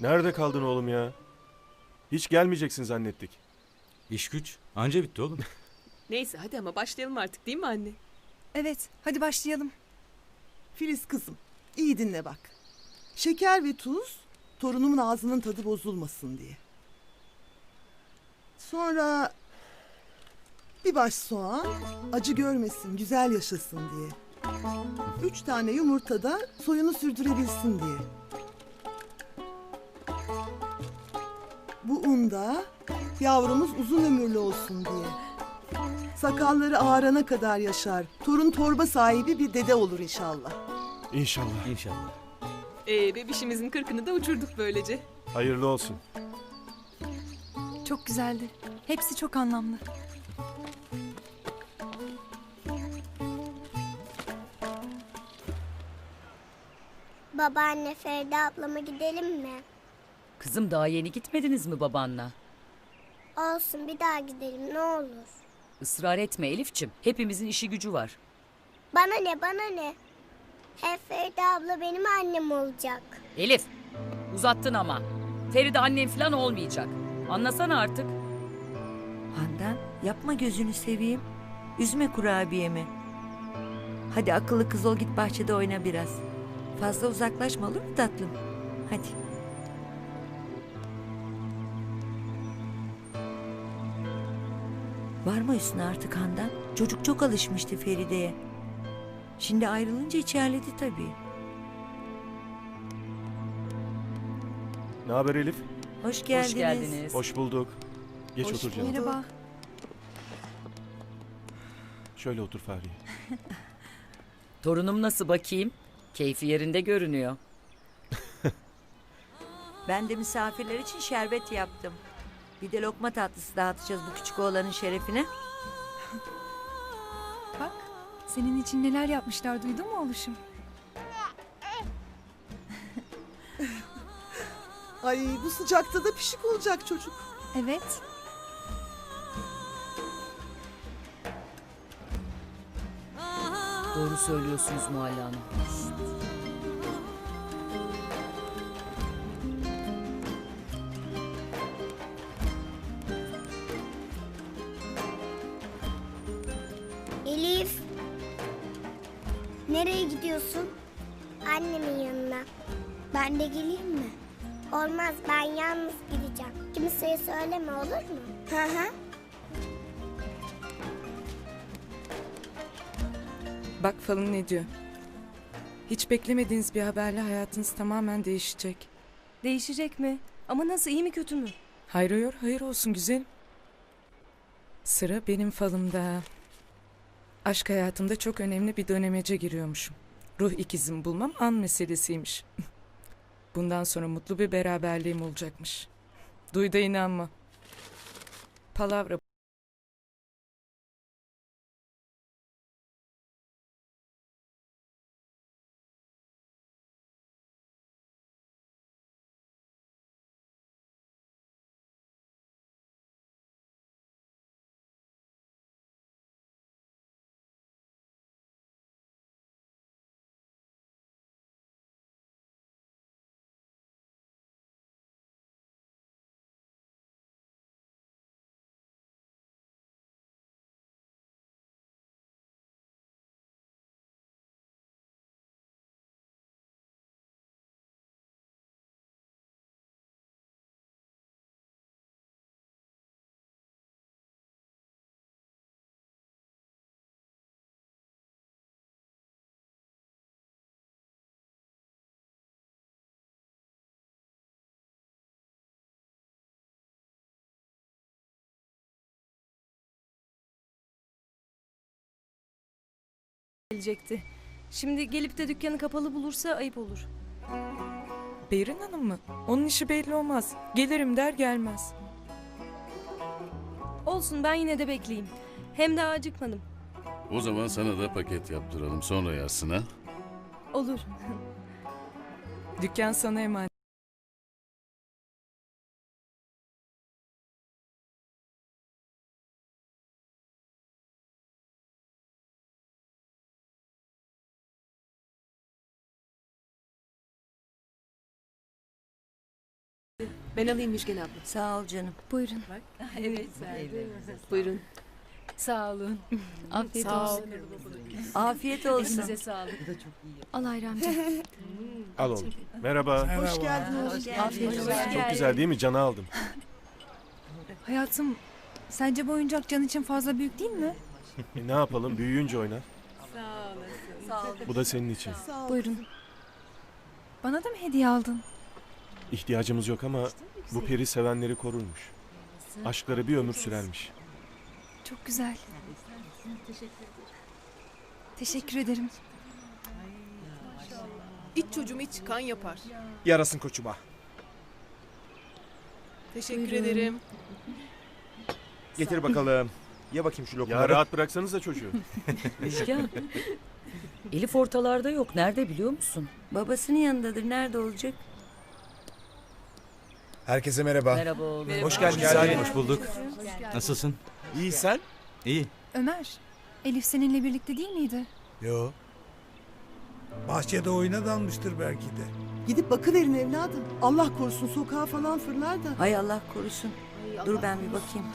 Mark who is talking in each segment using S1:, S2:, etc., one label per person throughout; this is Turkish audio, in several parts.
S1: Nerede kaldın oğlum ya? Hiç gelmeyeceksin zannettik.
S2: İş güç. Anca bitti oğlum.
S3: Neyse hadi ama başlayalım artık değil mi anne?
S4: Evet, hadi başlayalım.
S5: Filiz kızım, iyi dinle bak. Şeker ve tuz, torunumun ağzının tadı bozulmasın diye. Sonra bir baş soğan, acı görmesin, güzel yaşasın diye. Üç tane yumurta da soyunu sürdürebilsin diye. Bu unda yavrumuz uzun ömürlü olsun diye. Sakalları ağarana kadar yaşar. Torun torba sahibi bir dede olur inşallah.
S1: İnşallah.
S2: İnşallah.
S3: Ee, bebişimizin kırkını da uçurduk böylece.
S1: Hayırlı olsun.
S4: Çok güzeldi. Hepsi çok anlamlı.
S6: Babaanne Feride ablama gidelim mi?
S7: Kızım daha yeni gitmediniz mi babanla?
S6: Olsun bir daha gidelim ne olur.
S7: Israr etme Elifçim. Hepimizin işi gücü var.
S6: Bana ne bana ne? Hep Feride abla benim annem olacak.
S7: Elif uzattın ama. Feride annen falan olmayacak. Anlasana artık.
S8: Handan yapma gözünü seveyim. Üzme kurabiyemi. Hadi akıllı kız ol git bahçede oyna biraz. Fazla uzaklaşma olur mu tatlım? Hadi. Var mı üstüne artık Handan? Çocuk çok alışmıştı Feride'ye. Şimdi ayrılınca içerledi tabii.
S1: Ne haber Elif?
S8: Hoş geldiniz.
S7: Hoş geldiniz.
S1: Hoş bulduk. Geç
S5: Hoş
S1: otur canım.
S4: Merhaba.
S1: Şöyle otur Fahriye.
S7: Torunum nasıl bakayım? Keyfi yerinde görünüyor.
S8: Ben de misafirler için şerbet yaptım. Bir de lokma tatlısı dağıtacağız bu küçük oğlanın şerefine.
S4: Bak, senin için neler yapmışlar duydun mu oluşum?
S5: Ay bu sıcakta da pişik olacak çocuk.
S4: Evet.
S7: Doğru söylüyorsunuz Muhalle Hanım.
S6: Nereye gidiyorsun? Annemin yanına. Ben de geleyim mi? Olmaz ben yalnız gideceğim. Kimseye söyleme olur mu? Hı hı.
S9: Bak falın ne diyor. Hiç beklemediğiniz bir haberle hayatınız tamamen değişecek.
S10: Değişecek mi? Ama nasıl iyi mi kötü mü?
S9: Hayır yor, hayır olsun güzel. Sıra benim falımda. Aşk hayatımda çok önemli bir dönemece giriyormuşum. Ruh ikizimi bulmam an meselesiymiş. Bundan sonra mutlu bir beraberliğim olacakmış. Duy da inanma. Palavra
S10: Gelecekti. Şimdi gelip de dükkanı kapalı bulursa ayıp olur.
S9: Beyrin Hanım mı? Onun işi belli olmaz. Gelirim der gelmez.
S10: Olsun ben yine de bekleyeyim. Hem daha acıkmadım.
S11: O zaman sana da paket yaptıralım sonra yazsın ha.
S10: Olur.
S9: Dükkan sana emanet.
S3: Ben alayım Müjgan abla.
S8: Sağ ol canım.
S4: Buyurun.
S3: Buyurun.
S10: Sağ olun. Afiyet
S3: Sağ
S10: olsun.
S8: Afiyet olsun.
S10: Elinize sağlık.
S4: Al amca.
S1: Al oğlum. Merhaba.
S5: Hoş geldin oğlum.
S10: Afiyet olsun.
S1: Çok güzel değil mi? Canı aldım.
S4: Hayatım sence bu oyuncak can için fazla büyük değil mi?
S1: E, ne yapalım? Büyüyünce oynar. Bu da senin için.
S5: Sağ ol.
S4: Buyurun. Bana da mı hediye aldın?
S1: İhtiyacımız yok ama bu peri sevenleri korurmuş. Aşkları bir ömür sürermiş.
S4: Çok güzel. Teşekkür ederim.
S3: İç çocuğum iç kan yapar.
S12: Yarasın koçuma.
S3: Teşekkür ederim.
S12: Getir bakalım. Ye bakayım şu
S1: Ya
S12: lokumları.
S1: rahat bıraksanız da çocuğu.
S7: Müjgan. Elif ortalarda yok. Nerede biliyor musun?
S8: Babasının yanındadır. Nerede olacak?
S12: Herkese merhaba.
S7: Merhaba oğlum.
S12: Hoş geldin
S2: Güzel, hoş bulduk. Nasılsın?
S12: İyi sen?
S2: İyi.
S4: Ömer, Elif seninle birlikte değil miydi?
S13: Yo. Bahçede oyuna dalmıştır belki de.
S5: Gidip bakıverin evladım. Allah korusun sokağa falan fırlar da.
S8: Hay Allah korusun. Dur ben bir bakayım.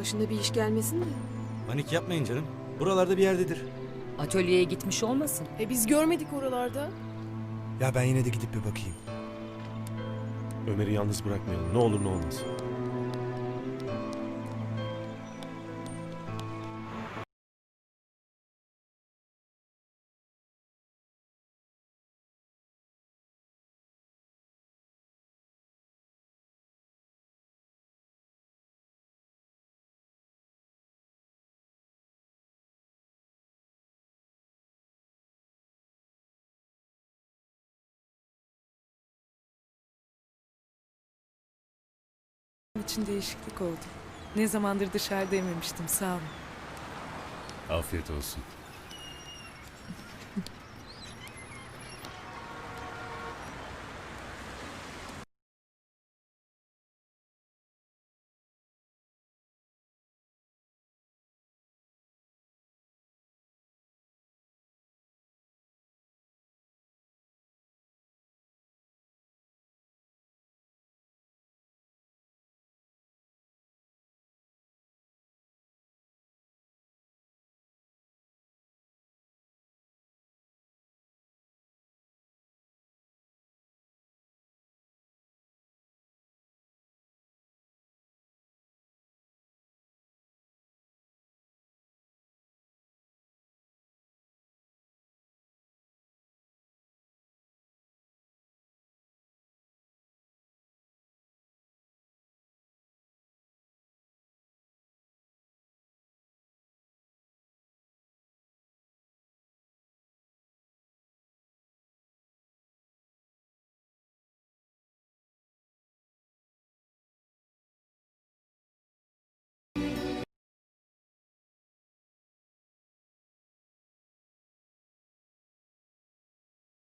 S3: Başına bir iş gelmesin de.
S2: Panik yapmayın canım. Buralarda bir yerdedir.
S7: Atölyeye gitmiş olmasın?
S3: E biz görmedik oralarda.
S13: Ya ben yine de gidip bir bakayım.
S1: Ömer'i yalnız bırakmayalım. Ne olur ne olmaz.
S9: İçin değişiklik oldu. Ne zamandır dışarıda yememiştim sağ olun.
S11: Afiyet olsun.